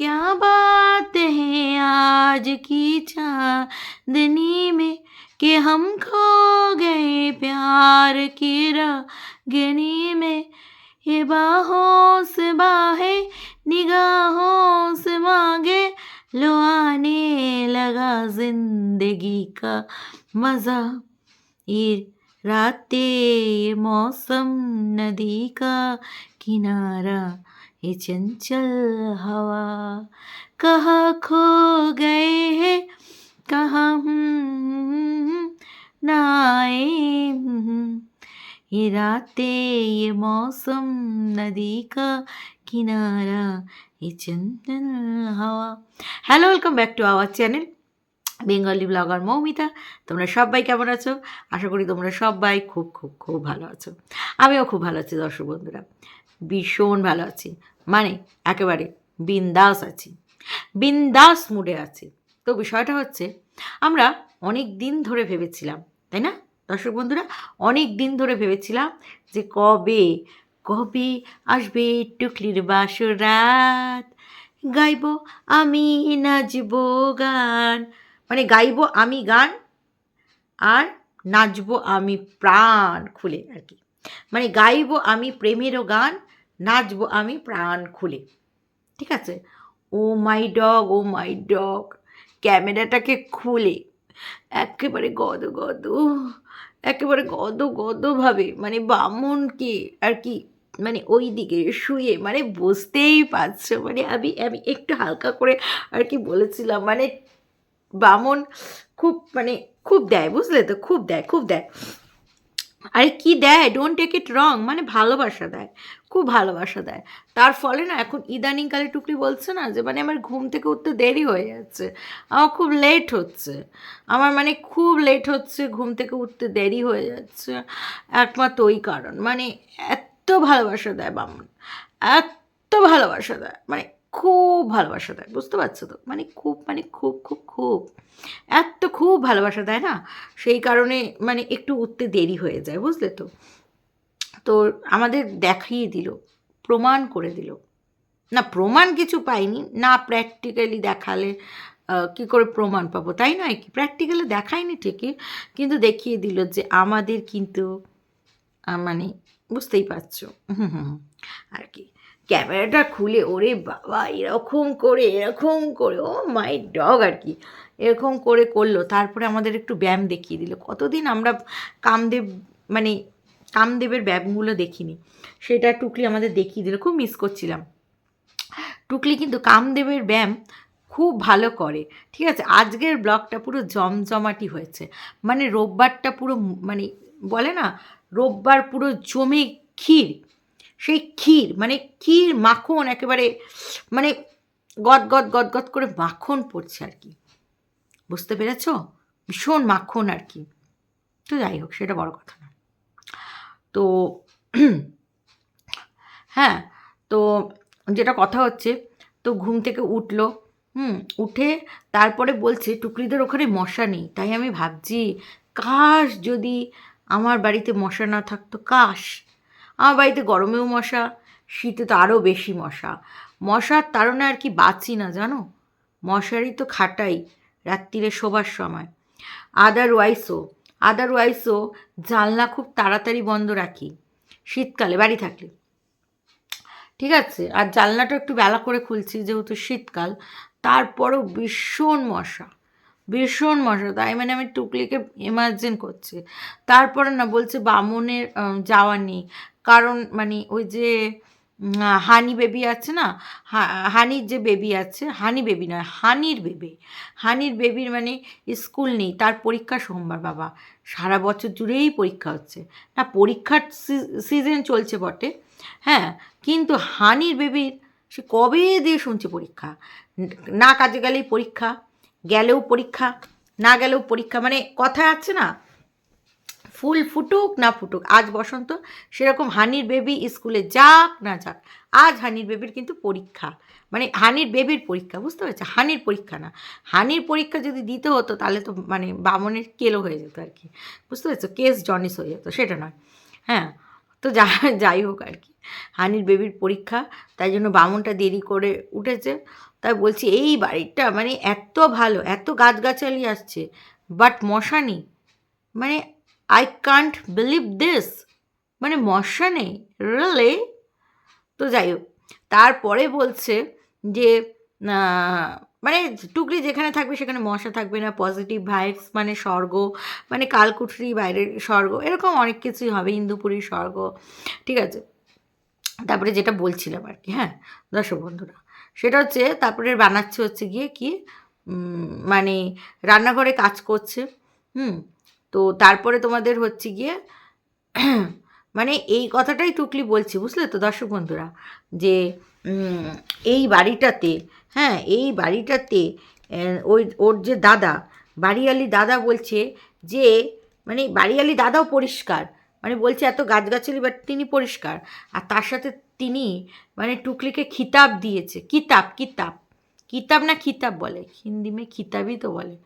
क्या बात है आज की चांदनी में कि हम खो गए प्यार की रागनी में? ये बाहों से बाहे, निगाहों से मांगे लो आने लगा ज़िंदगी का मज़ा। ये रातें ये मौसम नदी का किनारा ये चंचल हवा कहाँ खो गए हैं कहाँ हम ना आए हम। ये रातें ये मौसम नदी का কিনারা এই চন্দন হাওয়া hello welcome back to our channel Bengali blogger Moumita তোমরা সবাই কেমন আছো আশা করি তোমরা সবাই খুব খুব খুব ভালো আছো আমিও খুব ভালো আছি দর্শক বন্ধুরা ভীষণ ভালো আছি। মানে একেবারে বিন্দাস আছি। বিন্দাস মুডে আছি। তো বিষয়টা হচ্ছে, আমরা অনেক দিন ধরে ভেবেছিলাম, তাই না? দর্শক বন্ধুরা, অনেক দিন ধরে ভেবেছিলাম যে কবে কবে আসবে টুকলির বাসরাত গাইব আমি, নাচব গান। মানে গাইব আমি গান আর নাচবো আমি প্রাণ খুলে আর কি। মানে গাইব আমি প্রেমেরও গান নাচবো, আমি প্রাণ খুলে। ঠিক আছে? ও মাই ডগ, ও মাই ডগ, ক্যামেরাটাকে খুলে। একেবারে গদ গদ, একেবারে গদ গদভাবে মানে বামনকে আর কি? মানে ওই দিকে শুয়ে মানে বুঝতেই পারছ? মানে আমি আমি একটু হালকা করে আর কি বলেছিলাম মানে বামন খুব মানে খুব দেয়, বুঝলে তো? খুব দেয় খুব দেয়। আরে কি দেয়? ডোন্ট টেক ইট রং মানে ভালোবাসা দেয়। খুব ভালোবাসা দেয়। তার ফলে না, এখন ইদানিংকালে টুকলি বলছে না যে মানে আমার ঘুম থেকে উঠতে দেরি হয়ে যাচ্ছে। আমার খুব লেট হচ্ছে। আমার মানে খুব লেট হচ্ছে, ঘুম থেকে উঠতে দেরি হয়ে যাচ্ছে। একমাত্র ওই কারণ। মানে এত ভালোবাসা দেয় বামন। এত ভালোবাসা দেয়। মানে খুব ভালোবাসা দেয় বুঝতে পারছ তো? মানে খুব মানে খুব খুব খুব। এত খুব ভালোবাসা দেয় না সেই কারণে মানে একটু উঠতে দেরি হয়ে যায় বুঝলে তো? তো আমাদের দেখিয়ে দিল প্রমাণ করে দিল। না প্রমাণ কিছু পাইনি না প্র্যাকটিক্যালি দেখালে কি করে প্রমাণ পাবো তাই নয় কি? প্র্যাকটিক্যালি দেখায়নি ঠিকই কিন্তু দেখিয়ে দিল যে আমাদের কিন্তু মানে বুঝতেই পারছ। হুম হুম, আর কি। ক্যামেরাটা খুলে, ওরে বাবা, এরকম করে এরকম করে, ও মাই ডগ আর কি, এরকম করে করল। তারপরে আমাদের একটু ব্যায়াম দেখিয়ে দিল। কতদিন আমরা কামদেব মানে কামদেবের ব্যায়ামগুলো দেখিনি, সেটা টুকলি আমাদের দেখিয়ে দিল, খুব মিস করছিলাম। টুকলি কিন্তু কামদেবের ব্যায়াম খুব ভালো করে, ঠিক আছে? আজকের ব্লগটা পুরো জমজমাটি হয়েছে মানে রোববারটা পুরো মানে বলে না, রোববার পুরো জমে ক্ষীর সেই ক্ষীর মানে ক্ষীর মাখন একেবারে মানে গদ গদ গদ গদ করে মাখন পড়ছে আর কি। বুঝতে পেরেছ? ভীষণ মাখন আর কি। তো যাই হোক, সেটা বড় কথা না। তো হ্যাঁ তো যেটা কথা হচ্ছে, তো ঘুম থেকে উঠল, হুম, উঠে তারপরে বলছে, টুকরিদের ওখানে মশা নেই। তাই আমি ভাবছি, কাশ, যদি আমার বাড়িতে মশা না থাকতো, কাশ। আমার বাড়িতে গরমেও মশা, শীতে তো আরও বেশি মশা। মশার তাড়নে আর কি বাঁচি না, জানো? মশারি তো খাটাই রাত্রিরে শোবার সময়। আদারওয়াইজও আদারওয়াইজও জানলা খুব তাড়াতাড়ি বন্ধ রাখি। শীতকালে, বাড়ি থাকলে। ঠিক আছে, আর জানলাটা একটু বেলা করে খুলছি যেহেতু শীতকাল, তারপরও ভীষণ মশা। ভীষণ মশা তাই মানে আমি টুকলিকে ইমার্জেন করছি। তারপরে না বলছে বামনের যাওয়া নেই। কারণ মানে ওই যে হানি বেবি আছে না? হানির যে বেবি আছে, হানি বেবি নয়, হানির বেবি। হানির বেবির মানে স্কুল নেই, তার পরীক্ষা সোমবার বাবা। সারা বছর জুড়েই পরীক্ষা হচ্ছে। না, পরীক্ষার সিজন চলছে বটে। হ্যাঁ কিন্তু হানির বেবির সে কবে দিয়ে শুনছে পরীক্ষা? না কাজে গেলেই পরীক্ষা? গেলেও পরীক্ষা, না গেলেও পরীক্ষা মানে কথা আছে না, ফুল ফুটুক না ফুটুক, আজ বসন্ত, সেরকম হানির বেবি স্কুলে যাক না যাক, আজ হানির বেবির কিন্তু পরীক্ষা মানে হানির বেবির পরীক্ষা, বুঝতে পেরেছ? হানির পরীক্ষা না, হানির পরীক্ষা যদি দিতে হতো, তাহলে তো মানে বামনের কেলো হয়ে যেত আর কি, বুঝতে পেরেছ? কেস জনিস হয়ে যেত, সেটা নয় হ্যাঁ তো যা, যাই হোক আর কি, হানির বেবির পরীক্ষা, তাই জন্য বামনটা দেরি করে উঠেছে তাই বলছি, এই বাড়িটা মানে এত ভালো, এত গাছগাছালি আসছে বাট মশা নেই। মানে আই কান্ট বিলিভ দিস মানে মশা নেই রিয়েলি তো যাই হোক, তারপরে বলছে যে মানে টুকরি যেখানে থাকবে সেখানে মশা থাকবে না পজিটিভ ভাইবস মানে স্বর্গ মানে কালকুঠরি বাইরের স্বর্গ, এরকম অনেক কিছুই হবে ইন্দুপুরী স্বর্গ, ঠিক আছে? তারপরে যেটা বলছিলাম আর কি হ্যাঁ দর্শক বন্ধুরা সেটা হচ্ছে তারপরে বানাচ্ছে হচ্ছে গিয়ে কি মানে রান্নাঘরে কাজ করছে, হুম? তো তারপরে তোমাদের হচ্ছে গিয়ে মানে এই কথাটাই টুকলি বলছি, বুঝলে তো দর্শক বন্ধুরা? যে এই বাড়িটাতে হ্যাঁ এই বাড়িটাতে ওই, ওর যে দাদা, বাড়িয়ালি দাদা বলছে যে মানে বাড়িয়ালি দাদাও পরিষ্কার মানে বলছে এত গাছগাছালি বাট তিনি পরিষ্কার। আর তার সাথে তিনি মানে টুকলিকে খিতাব দিয়েছে। কিতাব কিতাব কিতাব না খিতাব বলে, হিন্দি মে খিতাবই তো বলে।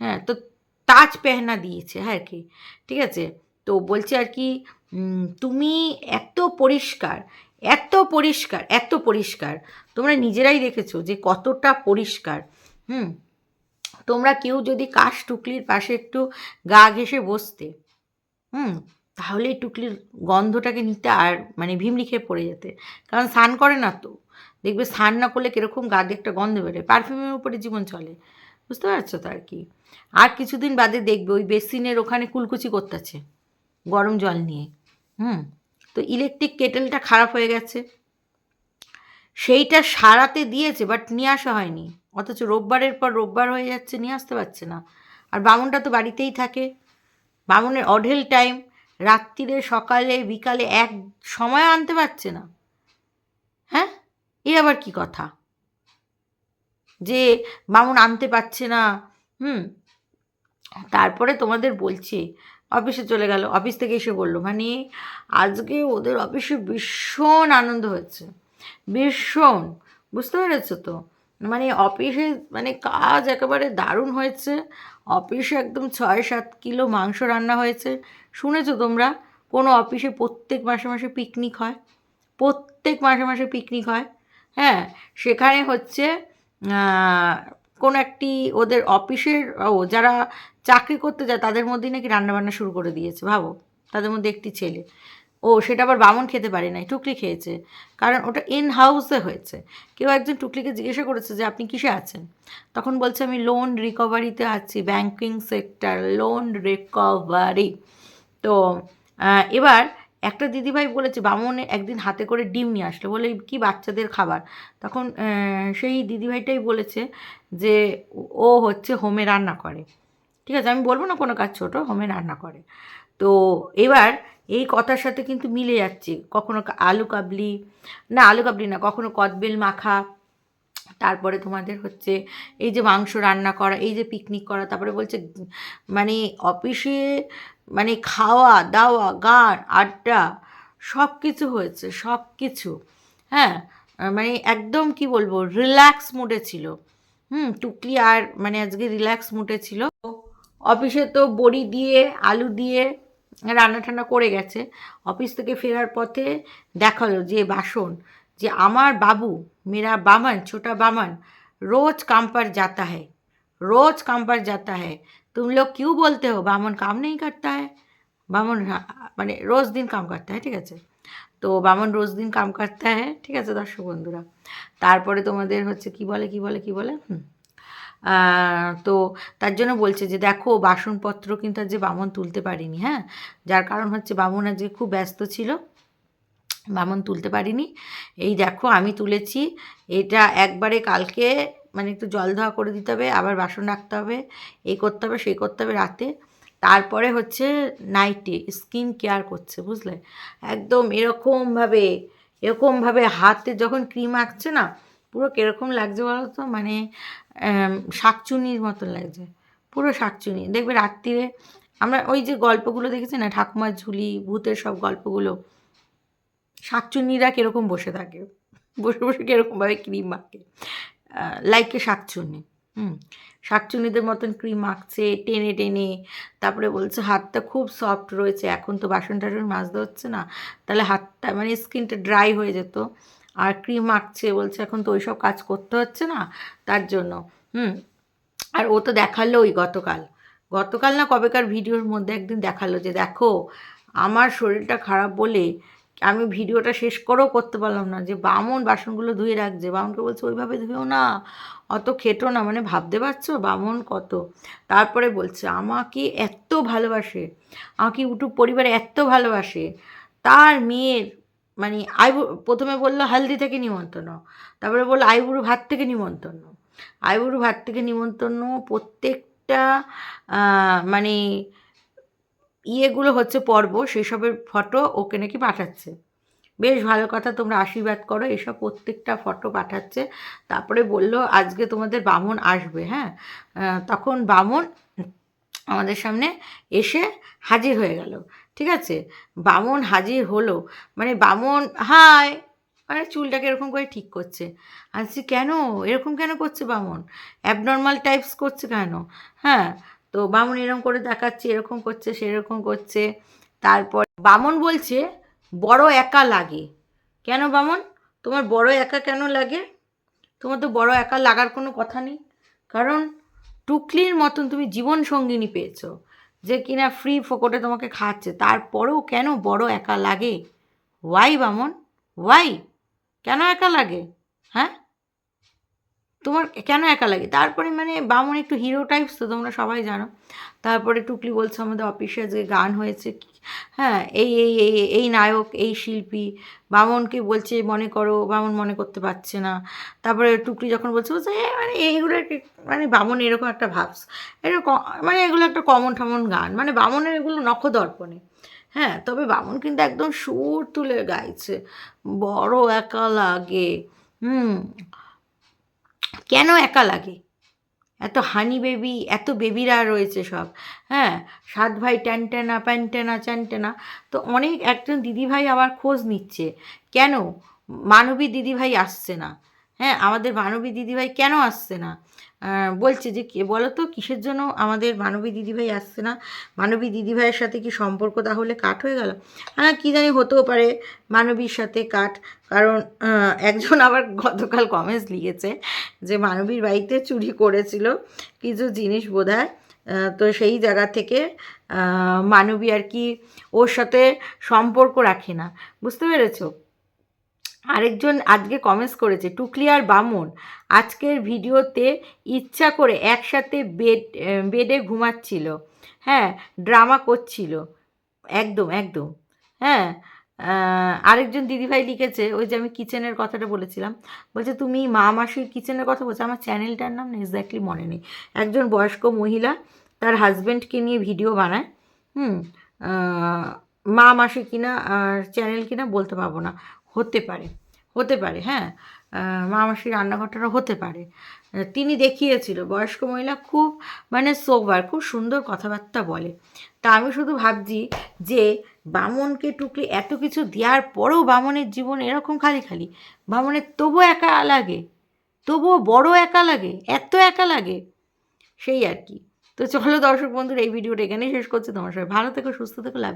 হ্যাঁ তো তাজ পেহনা দিয়েছে হ্যাঁ কি? ঠিক আছে? তো বলছে আর কি তুমি এত পরিষ্কার এত পরিষ্কার এত পরিষ্কার। তোমরা নিজেরাই দেখেছ যে কতটা পরিষ্কার। হুম? তোমরা কেউ যদি কাশ টুকলির পাশে একটু গা ঘেসে বসতে, হুম? তাহলে টুকলির গন্ধটাকে নিতে আর মানে ভিমড়ি খেয়ে পড়ে যেতে। কারণ স্নান করে না তো। দেখবে স্নান না করলে কীরকম গা দিয়ে একটা গন্ধ বেরোয়। পারফিউমের উপরে জীবন চলে। বুঝতে পারছ তো আর কি? আর কিছুদিন বাদে দেখবে ওই বেসিনের ওখানে কুলকুচি করতেছে। গরম জল নিয়ে। হুম? তো ইলেকট্রিক কেটেলটা খারাপ হয়ে গেছে। সেইটা সারাতে দিয়েছে বাট নিয়ে আসা হয়নি। অথচ রোববারের পর রোববার হয়ে যাচ্ছে, নিয়ে আসতে পারছে না। আর বামুনটা তো বাড়িতেই থাকে। বামুনের অঢেল টাইম রাত্রিরে, সকালে, বিকালে এক সময় আনতে পারছে না। হ্যাঁ? এ আবার কি কথা? যে বামুন আনতে পারছে না, হুম? তারপরে তোমাদের বলছি, অফিসে চলে গেল, অফিস থেকে এসে বলল মানে আজকে ওদের অফিসে ভীষণ আনন্দ হয়েছে ভীষণ, বুঝতে পেরেছ তো? মানে অফিসে মানে কাজ একেবারে দারুণ হয়েছে, অফিসে একদম ছয় সাত কিলো মাংস রান্না হয়েছে শুনেছো তোমরা? কোনো অফিসে প্রত্যেক মাসে মাসে পিকনিক হয়? প্রত্যেক মাসে মাসে পিকনিক হয়? হ্যাঁ সেখানে হচ্ছে কোনো একটি ওদের অফিসের, ও, যারা চাকরি করতে যায়, তাদের মধ্যেই নাকি রান্নাবান্না শুরু করে দিয়েছে, ভাবো? তাদের মধ্যে একটি ছেলে। ও, সেটা আবার বামন খেতে পারে নাই, টুকলি খেয়েছে। কারণ ওটা ইন হাউসে হয়েছে। কেউ একজন টুকলিকে জিজ্ঞাসা করেছে যে, আপনি কিসে আছেন? তখন বলছে, আমি লোন রিকভারিতে আছি ব্যাঙ্কিং সেক্টর লোন রিকভারি তো এবার একটা দিদিভাই বলেছে বামনে একদিন হাতে করে ডিম নিয়ে আসলো। বলে, কি বাচ্চাদের খাবার? তখন সেই দিদিভাইটাই বলেছে যে, ও হচ্ছে হোমে রান্না করে। ঠিক আছে, আমি বলব না কোনো কাজ ছোটো, হোমে রান্না করে। তো, এবার এই কথার সাথে কিন্তু মিলে যাচ্ছে। কখনো আলু কাবলি, না আলু কাবলি না, কখনো কদবেল মাখা তারপরে তোমাদের হচ্ছে এই যে মাংস রান্না করা, এই যে পিকনিক করা, তারপরে বলছে মানে অফিসে মানে খাওয়া, দাওয়া, গান, আড্ডা সব কিছু হয়েছে সব কিছু হ্যাঁ মানে একদম কি বলব রিল্যাক্স মুডে ছিল। হুম, টুকলি আর মানে আজকে রিল্যাক্স মুডে ছিল। অফিসে তো বড়ি দিয়ে, আলু দিয়ে রান্না টান্না করে গেছে। অফিস থেকে ফেরার পথে দেখাল যে বাসন যে আমার বাবু মেরা বামন ছোটা বামন रोज काम पर जाता है रोज काम पर जाता है तुम लोग क्यों बोलते हो बामन काम नहीं करता है बामन रा- মানে রোজ দিন কাম করতে হয় ঠিক আছে তো বামন রোজ দিন কাম করতে হয় ঠিক আছে দর্শক বন্ধুরা তারপরে তোমাদের হচ্ছে কি বলে কি বলে কি বলে হুম আহ, তো তার জন্য বলছে যে দেখো বাসনপত্র কিন্তু আজ যে বামন তুলতে পারিনি হ্যাঁ যার কারণ হচ্ছে বামন আজকে খুব ব্যস্ত ছিল বামন তুলতে পারিনি। এই দেখো আমি তুলেছি। এটা একবারে কালকে মানে একটু জল ধোয়া করে দিতে হবে, আবার বাসন রাখতে হবে, এই করতে হবে, সেই করতে হবে রাতে। তারপরে হচ্ছে নাইটে, স্কিন কেয়ার করছে, বুঝলে? একদম এরকমভাবে এরকমভাবে হাতে যখন ক্রিম আঁকছে না, পুরো কীরকম লাগছে বলো তো? মানে শাকচুনির মতন লাগছে, পুরো শাকচুনি। দেখবে রাত্রিরে আমরা ওই যে গল্পগুলো দেখেছি না, ঠাকুমার ঝুলি, ভূতের সব গল্পগুলো শাকচুন্নিরা কীরকম বসে থাকে? বসে বসে কীরকমভাবে ক্রিম মাখে লাইকে শাকচুন্নি, হুম। শাকচুন্নিদের মতন ক্রিম মাখছে টেনে টেনে। তারপরে বলছে, হাতটা খুব সফট রয়েছে, এখন তো বাসন টাসন মাজতে হচ্ছে না। তাহলে হাতটা মানে স্কিনটা ড্রাই হয়ে যেত। আর ক্রিম মাখছে বলছে, এখন তো ওইসব কাজ করতে হচ্ছে না, তার জন্য। হুম। আর ও তো দেখাল ওই গতকাল। গতকাল না কবেকার ভিডিওর মধ্যে একদিন দেখাল যে, দেখো, আমার শরীরটা খারাপ বলে আমি ভিডিওটা শেষ করেও করতে পারলাম না, যে বামন বাসনগুলো ধুয়ে রাখছে। বামনকে বলছে, ওইভাবে ধুয়েও না, অত খেটো না। মানে ভাবতে পারছ? বামন কত? তারপরে বলছে, আমাকে এত ভালোবাসে, আমাকে ইউটিউব পরিবারে এত ভালোবাসে। তার মেয়ের মানে আইবু, প্রথমে বলল, হালদি থেকে নিমন্ত্রণ। তারপরে বলল, আইবুড়ো ভাত থেকে নিমন্ত্রণ। আইবুড়ো ভাত থেকে নিমন্ত্রণ প্রত্যেকটা মানে ইয়েগুলো হচ্ছে পর্ব, সেসবের ফটো ওকে নাকি পাঠাচ্ছে। বেশ ভালো কথা, তোমরা আশীর্বাদ করো, এসব প্রত্যেকটা ফটো পাঠাচ্ছে। তারপরে বলল, আজকে তোমাদের বামন আসবে। হ্যাঁ তখন বামন আমাদের সামনে এসে হাজির হয়ে গেল। ঠিক আছে? বামন হাজির হলো। মানে বামন, হাই! মানে চুলটাকে এরকম করে ঠিক করছে। আনছি কেন? এরকম কেন করছে বামন? অ্যাবনর্মাল টাইপস করছে কেন? হ্যাঁ তো বামন এরকম করে দেখাচ্ছে, এরকম করছে, সেরকম করছে। তারপর বামন বলছে, বড় একা লাগে। কেন বামন? তোমার বড় একা কেন লাগে? তোমার তো বড় একা লাগার কোনো কথা নেই। কারণ টুকলির মতন তুমি জীবন সঙ্গিনী পেয়েছ, যে কিনা ফ্রি ফোকটে তোমাকে খাচ্ছে তারপরেও কেন বড় একা লাগে? ওয়াই বামন? ওয়াই কেন একা লাগে? হ্যাঁ? তোমার কেন একা লাগে? তারপরে মানে বামন একটু হিরো টাইপস তো তোমরা সবাই জানো। তারপরে টুকলি বলছে আমাদের অফিসে যে গান হয়েছে। হ্যাঁ এই এই এই এই নায়ক এই শিল্পী। বামনকে বলছে মনে করো বামন মনে করতে পারছে না। তারপরে টুকলি যখন বলছে বলছে "এ, মানে এইগুলো মানে বামন এরকম একটা ভাবস। এরকম মানে এগুলো একটা কমন টমন গান। মানে বামনের এগুলো নখদর্পণে। হ্যাঁ তবে বামন কিন্তু একদম সুর তুলে গাইছে। বড় একা লাগে। হুম কেন একা লাগে? এত হানি বেবি, এত বেবিরা রয়েছে সব। হ্যাঁ সাত ভাই ট্যানটেনা প্যান্টেনা চ্যানটেনা তো অনেক একজন দিদিভাই আবার খোঁজ নিচ্ছে। কেন? মানবী দিদিভাই আসছে না। হ্যাঁ আমাদের মানবী দিদিভাই কেন আসছে না? বলছে যে কে বলো তো কিসের জন্য আমাদের মানবী দিদিভাই আসছে না? মানবী দিদিভাইয়ের সাথে কি সম্পর্ক তাহলে কাট হয়ে গেল? হ্যাঁ কী জানি হতেও পারে মানবীর সাথে কাট। কারণ একজন আবার গতকাল কমেন্টস লিখেছে যে মানবীর বাড়িতে চুরি করেছিল কিছু জিনিস বোধ তো সেই জায়গা থেকে মানবী আর কি ওর সাথে সম্পর্ক রাখে না। বুঝতে পেরেছ? আরেকজন আজকে কমেন্টস করেছে, টুকলি আর বামন, আজকের ভিডিওতে ইচ্ছা করে একসাথে বেড বেডে ঘুমাচ্ছিল। হ্যাঁ ড্রামা করছিল। একদম একদম। হ্যাঁ আরেকজন দিদিভাই লিখেছে, ওই যে আমি কিচেনের কথাটা বলেছিলাম, বলছে, তুমি মা মাসির কিচেনের কথা বলছো? আমার চ্যানেলটার নাম এক্স্যাক্টলি মনে নেই। একজন বয়স্ক মহিলা তার হাজব্যান্ডকে নিয়ে ভিডিও বানায়, হুম মা মাসি কিনা চ্যানেল কিনা বলতে পারব না। হতে পারে হতে পারে হ্যাঁ? আহ, মা মাসির রান্নাঘরটারও হতে পারে। তিনি দেখিয়েছিল বয়স্ক মহিলা খুব মানে সোবার খুব সুন্দর কথাবার্তা বলে। তা আমি শুধু ভাবছি যে বামনকে টুকলি এত কিছু দেওয়ার পরেও বামনের জীবন এরকম খালি খালি। বামনের তবুও একা লাগে তবুও বড় একা লাগে এত একা লাগে। সেই আর কি। তো চলো দর্শক বন্ধুরা এই ভিডিওটা এখানেই শেষ করছি। তোমার সবাই ভালো থেকো সুস্থ থেকো লাভ